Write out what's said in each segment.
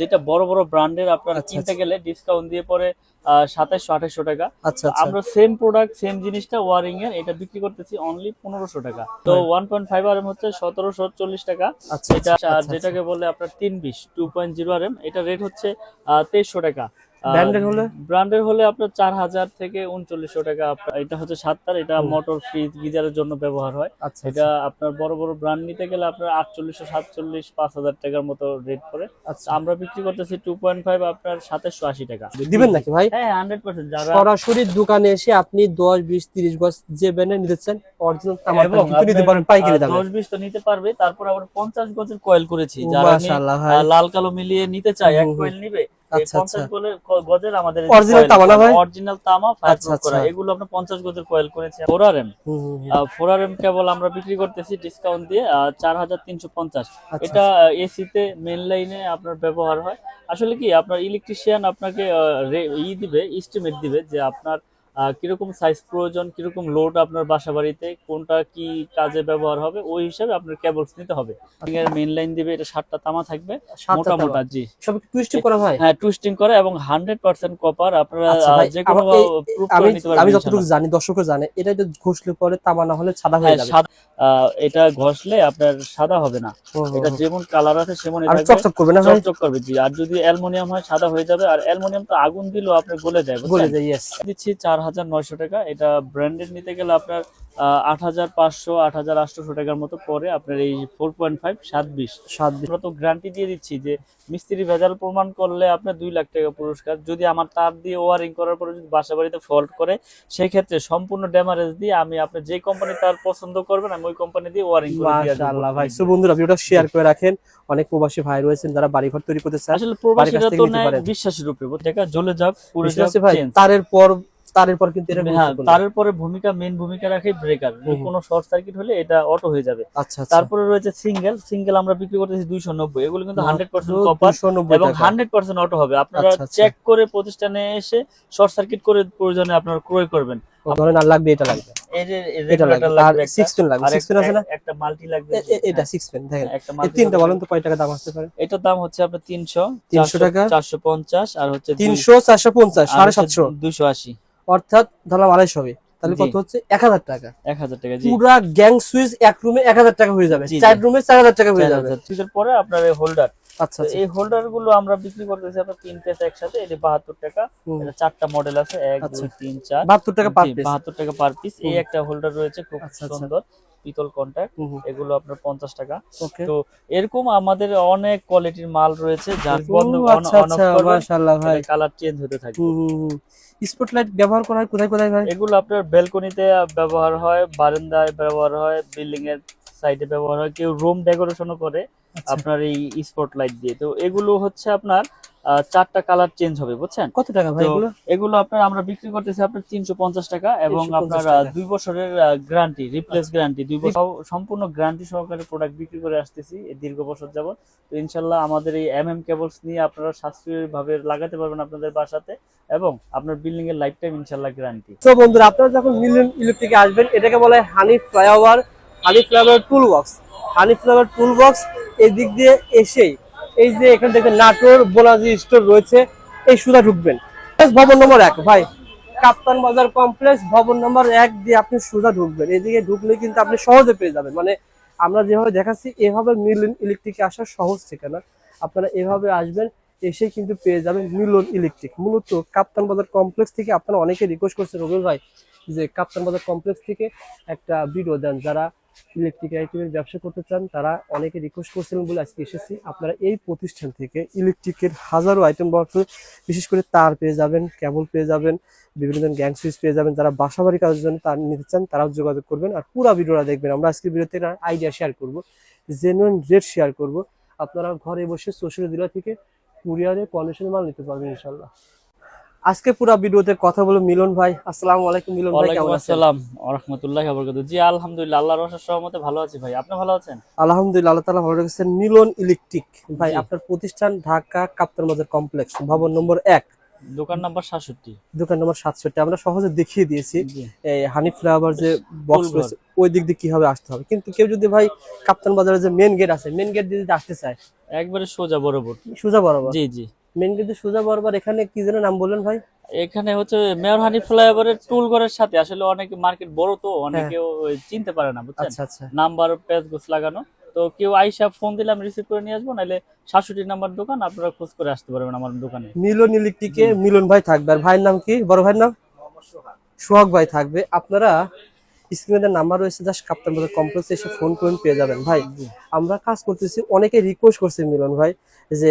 যেটা বড় বড় ব্র্যান্ডের আপনারা আচ্ছা, কিনতে গেলে ডিসকাউন্ট দিয়ে পরে সাতাশশো আঠাশশো টাকা। আচ্ছা আচ্ছা। আমরা সেম প্রোডাক্ট সেম জিনিসটা ওয়ারিং এর এটা বিক্রি করতেছি অনলি পনেরোশো টাকা। তো one point five R M হচ্ছে সতেরোশো চল্লিশ টাকা। আচ্ছা এটা আচ্ছা, আচ্ছা, যেটাকে বলে আপনার তিন বিশ two point zero R M এটা রেট হচ্ছে তেইশশো টাকা। Branded হলে? ব্র্যান্ডের হলে আপনার চার হাজার থেকে উনচল্লিশশো টাকা এটা হচ্ছে সাতটার এটা মোটর ফ্রিজ গিজারের জন্য ব্যবহার হয়। আচ্ছা এটা আপনার বড় বড় ব্র্যান্ড নিতে গেলে আপনার আটচল্লিশশো সাতচল্লিশ পাঁচ হাজার টাকার মতো রেট পড়ে। আচ্ছা। আমরা বিক্রি করতেছি টু পয়েন্ট ফাইভ আপনার সাতাশশো আশি টাকা। দিবেন নাকি ভাই? হ্যাঁ হান্ড্রেড পার্সেন্ট যারা সরাসরি দোকানে এসে আপনি দশ বিশ তিরিশ গজ যে ব্যানে নিতে চান অরিজিনাল নিতে পারেন পাইকারি দামে। দশ বিশ তো নিতে পারবে তারপর আবার পঞ্চাশ গজের কয়েল করেছি। যারা লাল কালো মিলিয়ে নিতে চাই এক। কয়েল নিবে আচ্ছা, আচ্ছা। গজের আমাদের Original তামা ভাই? অরিজিনাল তামা ফায়ার আচ্ছা, করা। এগুলো আমরা গজের কয়েল করেছি। কেবল বিক্রি করতেছি ডিসকাউন্ট দিয়ে চার হাজার তিনশো পঞ্চাশ। আচ্ছা, এটা এসিতে মেন লাইনে আপনার ব্যবহার হয়। আসলে কি আপনার ইলেকট্রিশিয়ান আপনাকে ই দিবে এস্টিমেট দিবে যে আপনার কীরকম সাইজ প্রয়োজন কীরকম লোড আপনার বাসা বাড়িতে কোনটা কি কাজে ব্যবহার হবে ওই হিসাবে আপনার কেবলস নিতে হবে। মেন লাইন দিবে এটা সাতটা তামা থাকবে মোটা মোটা জি। সব টুইস্টিং করা ভাই হ্যাঁ টুইস্টিং করে এবং হান্ড্রেড পার্সেন্ট কপার আপনারা আচ্ছা যে কোনো প্রুফ আমি করে নিতে পারবেন আমি যতটুকু জানি দর্শকও জানে এটা যদি ঘষলে পরে তামা না হলে সাদা হয়ে হ্যাঁ, যাবে। এটা ঘষলে আপনার সাদা হবে না। এটা যেমন কালার আছে সেমন থাকবে। চকচক করবে না চকচক করবে জি। আর যদি অ্যালুমিনিয়াম হয় সাদা হয়ে যাবে। আর অ্যালুমিনিয়াম তো আগুন দিলেও আপনি গলে যায় বলে বুঝছেন? যায় ইয়েস দিচ্ছি চার হাজার হাজার নয়শো টাকা। এটা ব্র্যান্ডেড নিতে গেলে আপনার আট হাজার পাঁচশো আট হাজার আটশোশো টাকার মতো পরে আপনার এই ফোর পয়েন্ট ফাইভ সাত বিশ। সাত আমরা তো গ্যারান্টি দিয়ে দিচ্ছি যে মিস্ত্রি ভেজাল প্রমাণ করলে আপনার দুই লাখ টাকা পুরস্কার। যদি আমার তার দিয়ে ওয়ারিং করার পরে যদি বাসা বাড়িতে ফল্ট করে সেই ক্ষেত্রে সম্পূর্ণ ড্যামারেজ দিয়ে আমি আপনার যে কোম্পানি তার পছন্দ করবেন আমি ওই কোম্পানি দিয়ে ওয়ারিং। মাশাআল্লাহ ভাই। সো বন্ধুরা ভিডিওটা শেয়ার করে রাখেন। অনেক প্রবাসী ভাই রয়েছেন যারা বাড়িঘর তৈরি করতে চান আসলে প্রবাসীরা তো পারেন। বিশ্বাসের উপরে টাকা জ্বলে যাক পুরো ভাই তারের পর তারের পর কিন্তু এটা হ্যাঁ তারের পরে ভূমিকা মেন ভূমিকা রাখে ব্রেকার। কোনো শর্ট সার্কিট হলে এটা অটো হয়ে যাবে। আচ্ছা আচ্ছা। তারপরে রয়েছে সিঙ্গেল সিঙ্গেল আমরা বিক্রি করতেছি দুইশো নব্বই। এগুলো কিন্তু হান্ড্রেড পার্সেন্ট কপার এবং হান্ড্রেড পার্সেন্ট অটো হবে। আপনারা আচ্ছা, আচ্ছা। চেক করে প্রতিষ্ঠানে এসে শর্ট সার্কিট করে প্রয়োজনে আপনারা ক্রয় করবেন। ধরেন আর লাগবে এটা লাগবে। এটা আর একটা, 6 পেন লাগবে। 6 পেন আছে না? একটা মাল্টি লাগবে। এ- এটা 6 পেন দেখেন। এই তিনটা। বলেন তো কয় টাকা দাম আসতে পারে? এটার দাম হচ্ছে আপনার তিনশো 300 টাকা? চারশো পঞ্চাশ আর হচ্ছে 300 450 750 দুইশো আশি। অর্থাৎ ধরলাম আড়াইশো হবে। তাহলে। কত হচ্ছে? 1000 টাকা। এক হাজার টাকা পুরা গ্যাং সুইচ এক রুমে 1000 টাকা হয়ে যাবে। চার রুমে 4000 টাকা হয়ে যাবে। সুইচের পরে আপনার এই হোল্ডার আচ্ছা আচ্ছা। এই হোল্ডারগুলো আমরা বিক্রি করতেছি আপনার তিন পিস একসাথে এটা বাহাত্তর টাকা। এটা চারটা মডেল আছে এক আচ্ছা। দুই তিন চার। 72 টাকা পার পিস বাহাত্তর টাকা পার পিস এই একটা হোল্ডার রয়েছে খুব আচ্ছা। সুন্দর। পিতল কন্ট্যাক্ট এগুলো আপনার পঞ্চাশ টাকা। তো এরকম আমাদের অনেক কোয়ালিটির মাল রয়েছে যার কালার চেঞ্জ হতে থাকে। স্পটলাইট ব্যবহার করা হয়? কোথায় কোথায় ভাই এগুলো আপনার ব্যালকনিতে ব্যবহার হয় বারান্দায় ব্যবহার হয় বিল্ডিং এর সাইডে ব্যবহার হয় কেউ রুম ডেকোরেশনও করে আচ্ছা। আপনার এই স্পটলাইট দিয়ে। তো এগুলো হচ্ছে আপনার চারটা কালার চেঞ্জ হবে বুঝছেন? কত টাকা ভাই এগুলো? এগুলো আপনার আমরা বিক্রি করতেছি আপনার তিনশো পঞ্চাশ টাকা এবং 350 আপনার দুই বছরের গ্যারান্টি রিপ্লেস গ্যারান্টি দুই বছর সম্পূর্ণ গ্যারান্টি সহকারে প্রোডাক্ট বিক্রি করে আসতেছি এই দীর্ঘ বছর যাবত তো ইনশাল্লাহ আমাদের এই এম এম কেবলস নিয়ে আপনারা সাশ্রয়ী ভাবে লাগাতে পারবেন আপনাদের বাসাতে এবং আপনার বিল্ডিং এর লাইফ টাইম ইনশাল্লাহ গ্যারান্টি তো বন্ধুরা আপনারা যখন মিলিয়ন ইলেকট্রিকে আসবেন এটাকে বলা হয় honey flyover honey flyover tool box honey flyover tool box এই দিক দিয়ে এসেই এই যে এখানে দেখবেন নাটোর বোনাজি স্টোর রয়েছে, এই সুদা ঢুকবেন। ভবন নম্বর এক, ভাই। কাপ্তান বাজার কমপ্লেক্স ভবন নম্বর এক দিয়ে আপনি সুদা ঢুকবেন। এদিকে ঢুকলে কিন্তু আপনি সহজে পেয়ে যাবেন। মানে আমরা যেভাবে দেখাচ্ছি, এভাবে মিলন ইলেকট্রিকে আসার সহজ ঠিকানা। আপনারা এভাবে আসবেন এসে কিন্তু পেয়ে যাবেন মিলন ইলেকট্রিক মূলত কাপ্তান বাজার কমপ্লেক্স থেকে আপনারা অনেকে রিকোয়েস্ট করছে রবিউল ভাই, যে কাপ্তান বাজার কমপ্লেক্স থেকে একটা ভিডিও দেন। যারা ইলেকট্রিক আইটেমের ব্যবসা করতে চান, তারা অনেকে রিকোয়েস্ট করছিলেন বলে আজকে এসেছি। আপনারা এই প্রতিষ্ঠান থেকে ইলেকট্রিকের হাজারো আইটেম বক্স বিশেষ করে তার পেয়ে যাবেন কেবল পেয়ে যাবেন, বিভিন্ন ধরনের গ্যাং সুইচ পেয়ে যাবেন, যারা বাসা বাড়ি কাজের জন্য তার নিতে চান, তারাও যোগাযোগ করবেন। আর পুরো ভিডিওটা দেখবেন। আমরা আজকে ভিডিওতে আইডিয়া শেয়ার করব জেনুইন রেট শেয়ার করব। আপনারা ঘরে বসে সোশ্যাল মিডিয়া থেকে কুরিয়ারে কন্ডিশনের মাল নিতে পারবেন ইনশাল্লাহ আজকে পুরো ভিডিওতে কথা বলব মিলন ভাই আসসালামু আলাইকুম মিলন ভাই কেমন আছেন? আসসালাম ওরহমতুল্লাহ বরকাত জি আলহামদুলিল্লাহ আল্লাহর রহমতের সহমতে ভালো আছি ভাই। আপনি ভালো আছেন? আলহামদুলিল্লাহ আল্লাহ তাআলা ভালো রেখেছেন। মিলন ইলেকট্রিক। ভাই। আপনার প্রতিষ্ঠান ঢাকা কাপ্তান বাজার কমপ্লেক্স ভবন নম্বর এক। দোকান নাম্বার সাতষট্টি। দোকান নম্বর সাতষট্টি। আমরা সহজে দেখিয়ে দিয়েছি এই হানি ফ্লাওয়ার যে বক্স রয়েছে ওই দিক দিয়ে কীভাবে আসতে হবে? কিন্তু কেউ যদি ভাই কাপ্তান বাজারে যে মেন গেট আছে মেন গেট দিয়ে যদি আসতে চায় একবারে সোজা বরাবর। সোজা বরাবর। জি জি। মেন দিয়ে সোজা বরাবর এখানে কি যেন নাম বললেন ভাই? এখানে হচ্ছে মেয়র হানি ফ্লাইওভারের টুল ঘরের সাথে আসলে অনেকে মার্কেট বড় তো অনেকেও চিনতে পারে না বুঝছেন? নাম্বার পেজ গোছ লাগানো। তো কেউ আইসা ফোন দিলে আমি রিসিভ করে নিয়ে আসব নাহলে সাতষট্টি নাম্বার দোকান আপনারা খোঁজ করে আসতে পারবেন আমার দোকানে। মিলন ইলেকট্রিকে মিলন ভাই থাকবে। আর ভাইয়ের নাম কি? বড় ভাইয়ের নাম? সোহাগ ভাই থাকবে। আপনারা স্ক্রিনে নাম্বার রয়েছে জাস্ট কাপ্তান বাজার কমপ্লেক্সে এসে ফোন করুন পেয়ে যাবেন। ভাই আমরা কাজ করতেছি অনেকে রিকোয়েস্ট করছে মিলন ভাই যে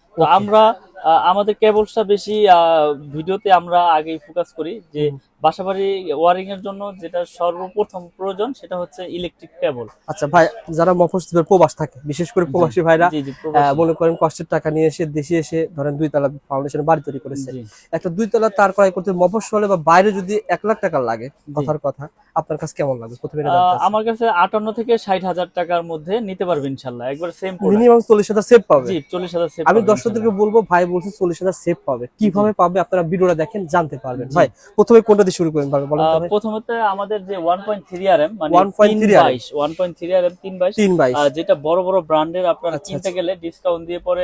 আমরা আমাদের কেবলসটা বেশি ভিডিওতে আমরা আগেই ফোকাস করি যে বাসাবাড়ি ওয়ারিং এর জন্য যেটা সর্বপ্রথম প্রয়োজন সেটা হচ্ছে ইলেকট্রিক কেবল আচ্ছা ভাই যারা মফস্বলের প্রবাস থাকে বিশেষ করে প্রবাসী ভাইরা। মনে করেন কষ্টের টাকা নিয়ে এসে দেশে এসে ধরেন দুই তলা ফাউন্ডেশন বাড়ি তৈরি করেছে। একটা দুই তলা তার ক্রয় করতে মফস্বলে বা বাইরে যদি এক লাখ টাকা লাগে কথার কথা আপনার কাছে কেমন লাগবে? প্রথমে আমার কাছে আটান্ন থেকে ষাট হাজার টাকার মধ্যে নিতে পারবে ইনশাল্লাহ একবার সেম মিনিমাম চল্লিশ হাজার সেভ পাবে। জি চল্লিশ হাজার save আমি দর্শকদেরকে বলব ভাই বলছে চল্লিশ হাজার সেভ পাবে। কীভাবে পাবে আপনারা ভিডিওটা দেখেন জানতে পারবেন। ভাই প্রথমে কোনটা দিয়ে শুরু করেন বলেন? প্রথমত আমাদের যে one point three R M মানে ওয়ান পয়েন্ট থ্রি বাইশ one point three R M তিন বাইশ তিন বাইশ। যেটা বড় বড় ব্র্যান্ডের আপনারা আচ্ছা, কিনতে আচ্ছা। গেলে ডিসকাউন্ট দিয়ে পরে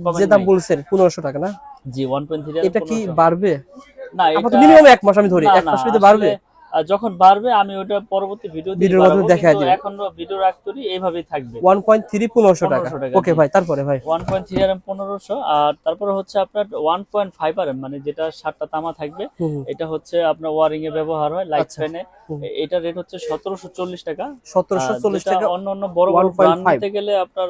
যে দাম বলছেন পনেরোশো টাকা না? জি ওয়ান পয়েন্ট থ্রি এটা কি বাড়বে? না আপাতত মিনিমাম এক মাস আমি ধরি এক না, মাস ভিতরে বাড়বে আহ, যখন বাড়বে আমি ওটা পরবর্তী ভিডিও ভিডিওর মাধ্যমে দেখায় দিবেন। এখন ভিডিও এইভাবেই থাকবে। ওয়ান পয়েন্ট থ্রি পনেরোশো টাকা। 1500 টাকা, ওকে ভাই তারপরে ভাই। One point three R M পনেরোশো আর তারপরে হচ্ছে আপনার ওয়ান পয়েন্ট ফাইভ আর মানে যেটা সাতটা তামা থাকবে। এটা হচ্ছে আপনার ওয়ারিং এ ব্যবহার হয় লাইট আচ্ছা। ফ্যানে এটা রেট হচ্ছে সতেরোশো চল্লিশ টাকা। সতেরোশো আর চল্লিশ যেটা টাকা অন্য অন্য বড় বড় 1.5 ব্র্যান্ড নিতে গেলে আপনার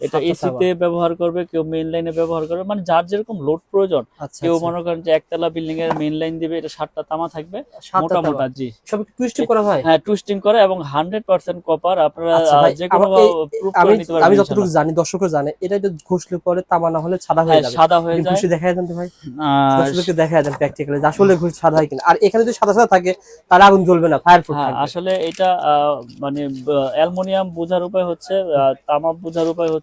এটা এসিতে ব্যবহার করবে কেউ মেইন লাইনে ব্যবহার করবে মানে যার যেরকম লোড প্রয়োজন আচ্ছা কেউ আচ্ছা। মনে করেন যে একতলা বিল্ডিং এর মেইন লাইন দিবে এটা সাতটা তামা থাকবে মোটা মোটা জি। সব টুইস্টিং করা হয়? হ্যাঁ টুইস্টিং করে এবং হান্ড্রেড পার্সেন্ট কপার আপনারা আচ্ছা যে কোনো প্রুফ আমি করে নিতে পারবেন আমি যতটুকু জানি দর্শকও জানে এটা একটু ঘষলে পরে তামা না হলে সাদা হয়ে হ্যাঁ, যাবে। সাদা হয়ে যায়। ঘষে দেখা দেন তো ভাই। দর্শকদেরকে দেখা দেন প্র্যাকটিক্যালি আসলে ঘুষ সাদা হয় কিনা। আর এখানে যদি সাদা সাদা থাকে তার আগুন জ্বলবে না ফায়ার প্রুফ হ্যাঁ আসলে এটা আহ, মানে অ্যালুমিনিয়াম বোঝার উপায় হচ্ছে আহ, তামা বোঝার উপায় হচ্ছে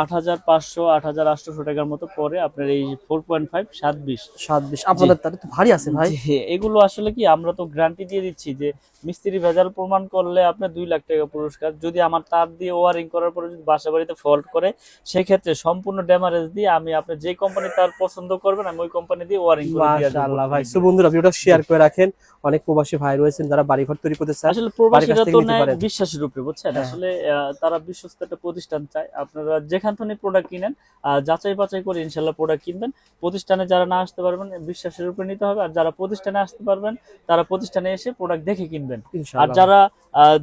আট হাজার পাঁচশো আট হাজার আটশোশো টাকার মতো পরে আপনার এই ফোর পয়েন্ট ফাইভ সাত বিশ। সাত বিশ। আপনাদের তাহলে তো ভারী আছে ভাই। এগুলো আসলে কি আমরা তো গ্যারান্টি দিয়ে দিচ্ছি যে মিস্ত্রি ভেজাল প্রমাণ করলে আপনার দুই লাখ টাকা পুরস্কার। যদি আমার তার দিয়ে ওয়ারিং করার পরে যদি বাসা বাড়িতে ফল্ট করে সেই সম্পূর্ণ ড্যামারেজ দিয়ে আমি আপনার যে কোম্পানি তার পছন্দ করবেন আমি ওই কোম্পানি দিয়ে ওয়ারিং করে মাশাআল্লাহ ভাই। বন্ধুরা ভিডিওটা শেয়ার করে রাখেন। অনেক প্রবাসী ভাই রয়েছেন যারা বাড়িঘর তৈরি করতে চান আসলে প্রবাসীরা তো বিশ্বাসের উপরে বুঝছেন? হ্যাঁ। আসলে তারা বিশ্বস্ত একটা প্রতিষ্ঠান চায়। আপনারা যেখান থেকে প্রোডাক্ট কিনেন যাচাই বাছাই করে ইনশাল্লাহ প্রোডাক্ট কিনবেন। প্রতিষ্ঠানে যারা না আসতে পারবেন বিশ্বাসের উপরে নিতে হবে। আর যারা প্রতিষ্ঠানে আসতে পারবেন তারা প্রতিষ্ঠানে এসে প্রোডাক্ট দেখে কিনবেন। আর যারা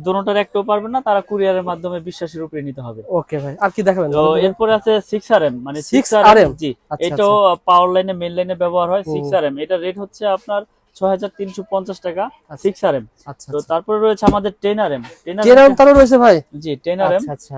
দোনোটার একটাও পারবেন না তারা কুরিয়ারের মাধ্যমে বিশ্বাসের উপরে নিতে হবে। ওকে ভাই আর কি দেখাবেন? তো? এরপরে আছে সিক্স আর এম মানে 6 সিক্স আর RM? জি। আচ্ছা, এটাও পাওয়ার লাইনে মেন লাইনে ব্যবহার হয় হুম। সিক্স আর এম এটা রেট হচ্ছে আপনার ছয় হাজার তিনশো পঞ্চাশ টাকা আচ্ছা। সিক্স আর এম আচ্ছা তো তারপরে রয়েছে আমাদের ten R M ten R general তারও রয়েছে ভাই? জি টেন আর এম আচ্ছা আচ্ছা।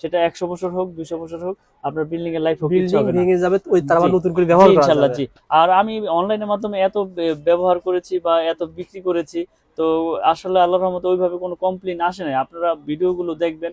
সেটা একশো বছর হোক দুইশো বছর হোক আপনার বিল্ডিং এর লাইফ ভেঙে যাবে ওই তার আবার নতুন করে ব্যবহার করা ইনশাল্লাহ জি। আর আমি অনলাইনের মাধ্যমে এত ব্যবহার করেছি বা এত বিক্রি করেছি তো আসলে আল্লাহর রহমতে ওইভাবে কোনো কমপ্লেন আসে নাই। আপনারা ভিডিওগুলো দেখবেন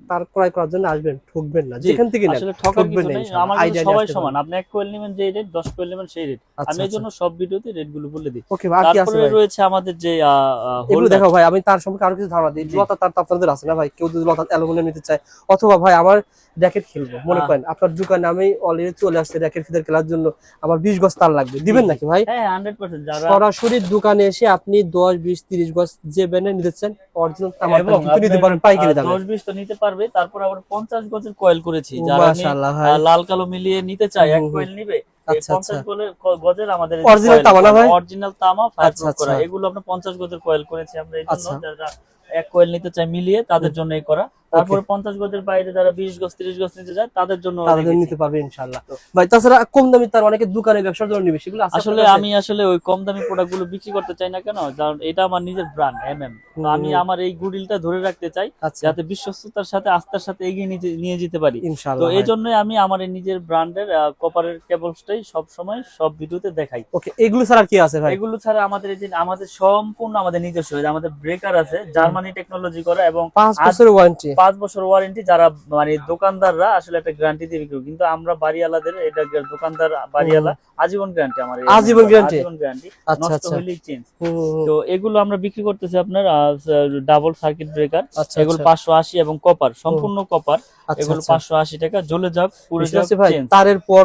তার ক্রয় করার জন্য আসবেন ঠকবেন না যেখান থেকে আসলে ঠকার কিছু নেই। আমার সবাই সমান। আপনি এক কোয়েল নেবেন যে রেট দশ কোয়েল নেবেন সেই রেট আচ্ছা, আমি এই জন্য সব ভিডিওতে রেটগুলো বলে দিই। ওকে আর কি আছে রয়েছে আমাদের যে এগুলো দেখো ভাই আমি তার সম্পর্কে আরও কিছু ধারণা দিই। লতা তার তো আপনাদের আছে না ভাই? কেউ যদি লতা অ্যালুমিনিয়াম নিতে চায় অথবা ভাই আমার র্যাকেট খেলব মনে হ্যাঁ। করেন আপনার দোকানে আমি অলরেডি চলে আসছে র্যাকেট ফিদার খেলার জন্য আমার বিশ গজ তার লাগবে দিবেন নাকি ভাই হ্যাঁ পার্সেন্ট সরাসরি দোকানে এসে আপনি দশ বিশ তিরিশ গজ যে ব্যানে নিতে চান অরিজিনাল তামার কিন্তু নিতে আপনার, পাইকারি দামে দশ বিশ তো নিতে পারবে তারপর আবার পঞ্চাশ গজের কয়েল করেছি যারা লাল কালো মিলিয়ে নিতে চায় এক। কয়েল নিবে আচ্ছা, পঞ্চাশ আচ্ছা। Original তামা? অরিজিনাল ফায়ার আচ্ছা, করা আচ্ছা। এগুলো আমরা পঞ্চাশ গজের কয়েল করেছি আমরা এই জন্য আচ্ছা। যারা এক কয়েল নিতে চায় মিলিয়ে তাদের জন্য করা তারপরে পঞ্চাশ গজের বাইরে যারা বিশ গজ তিরিশ গজ নিতে যায় তাদের জন্য তাদের। নিতে পারবে ইনশাআল্লাহ। ভাই তাছাড়া কম দামি তার অনেকে দোকানে ব্যবসার জন্য নিবে সেগুলো আসলে আমি আসলে ওই কম দামি প্রোডাক্টগুলো বিক্রি করতে চাই না কেন? কারণ এটা আমার নিজের ব্র্যান্ড এম এম আমি আমার এই গুডিলটা ধরে রাখতে চাই আচ্ছা। যাতে বিশ্বস্ততার সাথে আস্থার সাথে এগিয়ে নিয়ে যেতে পারি। তো এই জন্যই আমি আমার এই নিজের ব্র্যান্ডের কপারের কেবলসটাই সব সময় সব ভিডিওতে দেখাই। ওকে এগুলো ছাড়া কি আছে ভাই? এগুলো ছাড়া আমাদের এই যে আমাদের সম্পূর্ণ আমাদের নিজস্ব আমাদের ব্রেকার আছে জার্মানি টেকনোলজি করা এবং পাঁচ বছরের ওয়ারেন্টি পাঁচ বছর ওয়ারেন্টি যারা মানে দোকানদাররা আসলে একটা গ্যারান্টি দিয়ে বিক্রি কিন্তু আমরা বাড়িওয়ালাদের এটা দোকানদার বাড়িওয়ালা আজীবন গ্যারান্টি আমার আজীবন গ্যারান্টি আচ্ছা নষ্ট আচ্ছা। হইলেই চেঞ্জ। তো এগুলো আমরা বিক্রি করতেছি আপনার ডাবল সার্কিট ব্রেকার আচ্ছা এগুলো আচ্ছা। পাঁচশো আশি এবং কপার সম্পূর্ণ কপার আচ্ছা, এগুলো আচ্ছা। পাঁচশো আশি টাকা জ্বলে যাক পুরো তারের পর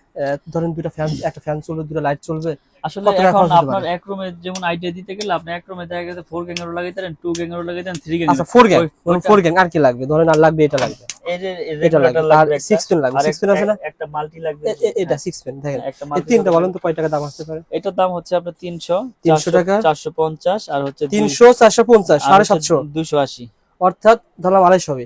ধরেন দুটা ফ্যান একটা ফ্যান চলবে দুটা লাইট চলবে আসলে এখন আপনার? এক রুমে যেমন আইডিয়া দিতে গেলে আপনি এক রুমে দেখা গেছে ফোর গ্যাং এরও লাগাইতে পারেন টু গ্যাং এরও লাগাইতে পারেন থ্রি গ্যাং আচ্ছা ফোর গ্যাং ফোর গ্যাং আর কি লাগবে? ধরেন আর লাগবে এটা লাগবে। এই যে এটা লাগবে, আর লাগবে একটা, লাগবে, six pin আছে না? একটা- মাল্টি লাগবে এ- এটা সিক্স পেন দেখেন। এই তিনটা বলেন তো কয় টাকা দাম আসতে পারে? এটার দাম হচ্ছে আপনার তিনশো 300 টাকা? চারশো পঞ্চাশ আর হচ্ছে তিনশো চারশো পঞ্চাশ সাড়ে সাতশো। দুইশো আশি। অর্থাৎ ধরলাম আড়াইশো হবে।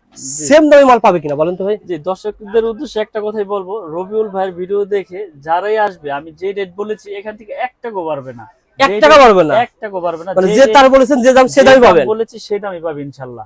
সেম দামে মাল পাবে কিনা বলেন তো ভাই? যে দর্শকদের উদ্দেশ্যে একটা কথাই বলব রবিউল ভাইয়ের ভিডিও দেখে যারাই আসবে আমি যে রেট বলেছি এখান থেকে এক টাকাও বাড়বে না। এক টাকা পারবে না? এক টাকাও বাড়বে না। মানে যে তার বলেছেন যে দাম সে দামই দাম পাবেন। বলেছি সেই দামই পাবে ইনশাল্লাহ।